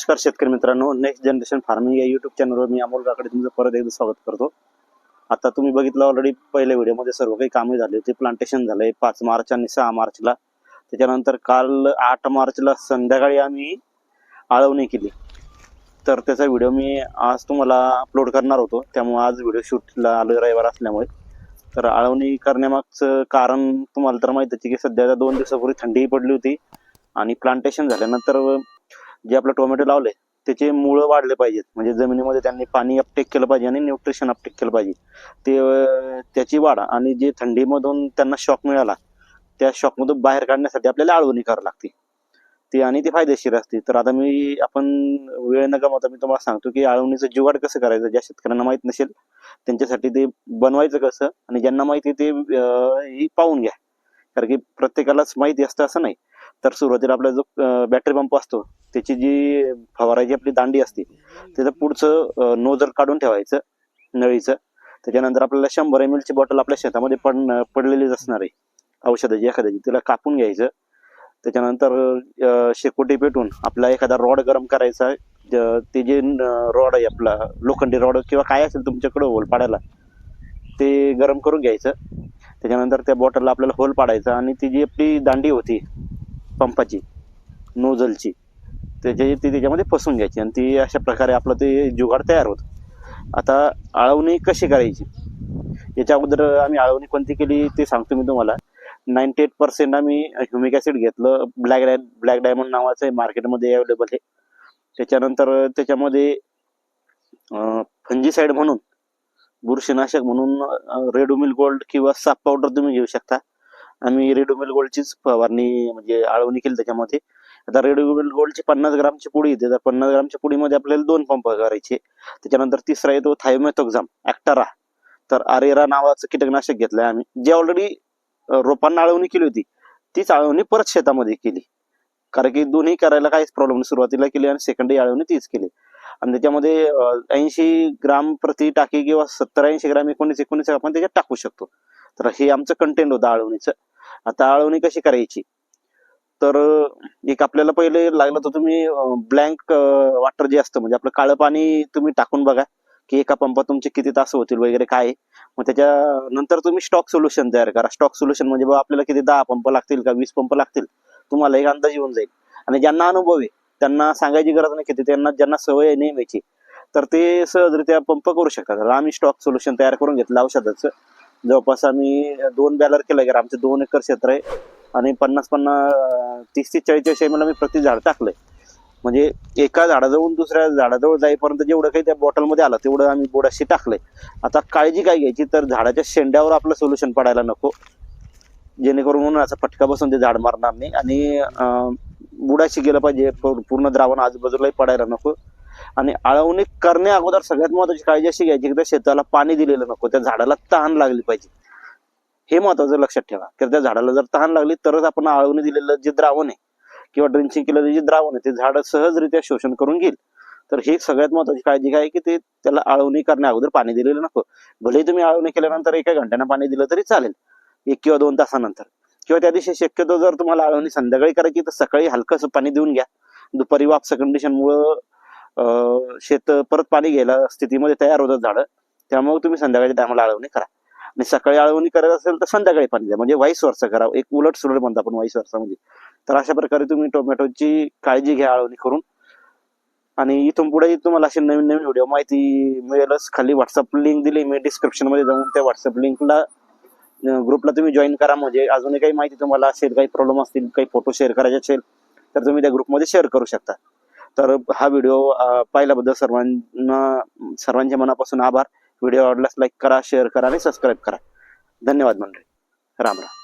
नमस्कार शेतकरी मित्रांनो नेक्स्ट जनरेशन फार्मिंग या युट्यूब चॅनलवर मी अमोल काकडे तुमचं परत एकदा स्वागत करतो. आता तुम्ही बघितलं ऑलरेडी पहिल्या व्हिडिओमध्ये सर्व काही कामे झाली होती. प्लांटेशन झालंय पाच मार्च आणि सहा मार्चला. त्याच्यानंतर काल आठ मार्चला संध्याकाळी आम्ही आळवणी केली. तर त्याचा व्हिडिओ मी आज तुम्हाला अपलोड करणार होतो. त्यामुळे आज व्हिडिओ शूटला आलो रविवार असल्यामुळे. तर आळवणी करण्यामागचं कारण तुम्हाला तर माहीत आहे की सध्या दोन दिवसापूर्वी थंडीही पडली होती. आणि प्लांटेशन झाल्यानंतर जे आपलं टोमॅटो लावले त्याचे मुळं वाढले पाहिजेत. म्हणजे जमिनीमध्ये त्यांनी पाणी अपटेक केलं पाहिजे आणि न्यूट्रिशन अपटेक केलं पाहिजे. ते त्याची वाढ आणि जे थंडीमधून त्यांना शॉक मिळाला त्या शॉकमधून बाहेर काढण्यासाठी आपल्याला आळवणी करावी लागते. ती आणि ती फायदेशीर असते. तर आता मी आपण वेळ न गमावता मी तुम्हाला सांगतो की आळवणीचं जुगाड कसं करायचं ज्या शेतकऱ्यांना माहीत नसेल त्यांच्यासाठी ते बनवायचं कसं आणि ज्यांना माहिती ते ही पाहून घ्या. कारण की प्रत्येकालाच माहिती असतं असं नाही. तर सुरुवातीला आपला जो बॅटरी पंप असतो त्याची जी फवारायची आपली दांडी असते त्याचं पुढचं नोजल काढून ठेवायचं नळीचं. त्याच्यानंतर आपल्याला शंभर एम एलची बॉटल आपल्या शेतामध्ये पड पडलेलीच असणार आहे. औषधाची एखाद्याची. तिला कापून घ्यायचं. त्याच्यानंतर शेकोटी पेटून आपला एखादा रॉड गरम करायचा. ज- ते जे रॉड आहे आपला लोखंडी रॉड किंवा काय असेल तुमच्याकडे होल पाडायला ते गरम करून घ्यायचं. त्याच्यानंतर त्या बॉटलला आपल्याला होल पाडायचा आणि ती जी आपली दांडी होती पंपाची नोझलची. त्याच्या ती त्याच्यामध्ये फसून घ्यायची आणि ती अशा प्रकारे आपलं ते जुगाड तयार होतं. आता आळवणी कशी करायची? याच्या अगोदर आम्ही आळवणी कोणती केली ते सांगतो मी तुम्हाला. नाईन्टी एट पर्सेंट आम्ही ह्युमिक ॲसिड घेतलं. ब्लॅक डाय ब्लॅक डायमंड नावाचं आहे मार्केटमध्ये अवेलेबल आहे त्याच्यानंतर त्याच्यामध्ये फंजीसाईड म्हणून बुरशीनाशक म्हणून रेडोमिल गोल्ड किंवा साप पावडर तुम्ही घेऊ शकता. आम्ही रेडोमेल गोल्डचीच फवारणी म्हणजे आळवणी केली त्याच्यामध्ये. आता रेडोमेल गोल्डची पन्नास ग्रामची पुडी येते. तर पन्नास ग्रामच्या पुडीमध्ये आपल्याला दोन पंप करायचे त्याच्यानंतर तिसरा येतो थायमेथोक्झाम ॲक्टरा तर आरेरा नावाचं कीटकनाशक घेतलंय आम्ही. जे ऑलरेडी रोपांना आळवणी केली होती तीच आळवणी परत शेतामध्ये केली. कारण की दोन्ही करायला काहीच प्रॉब्लेम नाही. सुरुवातीला केली आणि सेकंडरी आळवणी तीच केली. आणि त्याच्यामध्ये ऐंशी ग्राम प्रति टाकी किंवा सत्तर ऐंशी ग्राम एकोणीस एकोणीस आपण त्याच्यात टाकू शकतो. तर हे आमचं कंटेंट होतं आळवणीचं. आता आळवणी कशी करायची? तर एक आपल्याला पहिले लागलं तर तुम्ही ब्लँक वॉटर जे असतं म्हणजे आपलं काळं पाणी तुम्ही टाकून बघा की एका पंपात तुमचे किती तास होतील वगैरे काय आहे. मग त्याच्यानंतर तुम्ही स्टॉक सोल्युशन तयार करा. स्टॉक सोल्युशन म्हणजे बाबा आपल्याला किती दहा पंप लागतील का वीस पंप लागतील तुम्हाला एक अंदाज येऊन जाईल. आणि ज्यांना अनुभव आहे त्यांना सांगायची गरज नाही किती त्यांना ज्यांना सवय आहे नेहमीची तर ते सहजरित्या पंप करू शकतात. आम्ही स्टॉक सोल्युशन तयार करून घेतलं औषधाचं. जवळपास आम्ही दोन बॅलर केलं गेलं आमचे दोन एकर क्षेत्र आहे. आणि पन्नास पन्नास तीस ते चाळीस एम एल आम्ही प्रति झाड टाकलंय. म्हणजे एका झाडाजवळून दुसऱ्या झाडाजवळ जाईपर्यंत जेवढं काही त्या बॉटलमध्ये आलं तेवढं आम्ही बोडाशी टाकलंय. आता काळजी काय घ्यायची? तर झाडाच्या शेंड्यावर आपलं सोल्युशन पडायला नको. जेणेकरून उन्हाचा फटका बसून ते झाड मारणार नाही. आणि बुडाशी गेलं पाहिजे. पूर्ण द्रावण आजूबाजूलाही पडायला नको. आणि आळवणी करण्या अगोदर सगळ्यात महत्वाची काळजी अशी घ्यायची की त्या शेताला पाणी दिलेलं नको त्या झाडाला तहान लागली पाहिजे. हे महत्वाचं लक्षात ठेवा. की त्या झाडाला जर तहान लागली तरच आपण आळवणी दिलेलं जे द्रावण आहे किंवा ड्रिंचिंग केलेलं जे द्रावण आहे ते झाड सहजरित्या शोषण करून घेईल. तर ही सगळ्यात महत्वाची काळजी काय की ते त्याला आळवणी करण्या अगोदर पाणी दिलेलं नको. भलेही तुम्ही आळवणी केल्यानंतर एका घंट्यानं पाणी दिलं तरी चालेल एक किंवा दोन तासानंतर. किंवा त्या दिवशी शक्यतो जर तुम्हाला आळवणी संध्याकाळी करायची तर सकाळी हलकंसं पाणी देऊन घ्या. दुपारी वापसा कंडिशनमुळं शेत परत पाणी घ्यायला स्थितीमध्ये तयार होतात झाडं. त्यामुळे तुम्ही संध्याकाळच्या टायमाला आळवणी करा. आणि सकाळी आळवणी करायचं असेल तर संध्याकाळी पाणी द्या. म्हणजे वाईस वर्ष करा. एक उलट सुलट म्हणतो आपण वाईस वर्षामध्ये म्हणजे. तर अशा प्रकारे तुम्ही टोमॅटोची काळजी घ्या आळवणी करून. आणि इथून पुढे तुम्हाला अशी नवीन नवीन व्हिडिओ माहिती मिळेलच. खाली व्हॉट्सअप लिंक दिली. मी डिस्क्रिप्शनमध्ये जाऊन त्या व्हॉट्सअप लिंकला ग्रुपला तुम्ही जॉईन करा. म्हणजे अजूनही काही माहिती तुम्हाला असेल काही प्रॉब्लेम असतील काही फोटो शेअर करायचे असेल तर तुम्ही त्या ग्रुपमध्ये शेअर करू शकता. तर हा व्हिडिओ पाहिल्याबद्दल सर्वांना सर्वांच्या मनापासून आभार. व्हिडिओ आवडल्यास लाईक करा शेअर करा आणि सबस्क्राईब करा. धन्यवाद मंडळी. राम राम.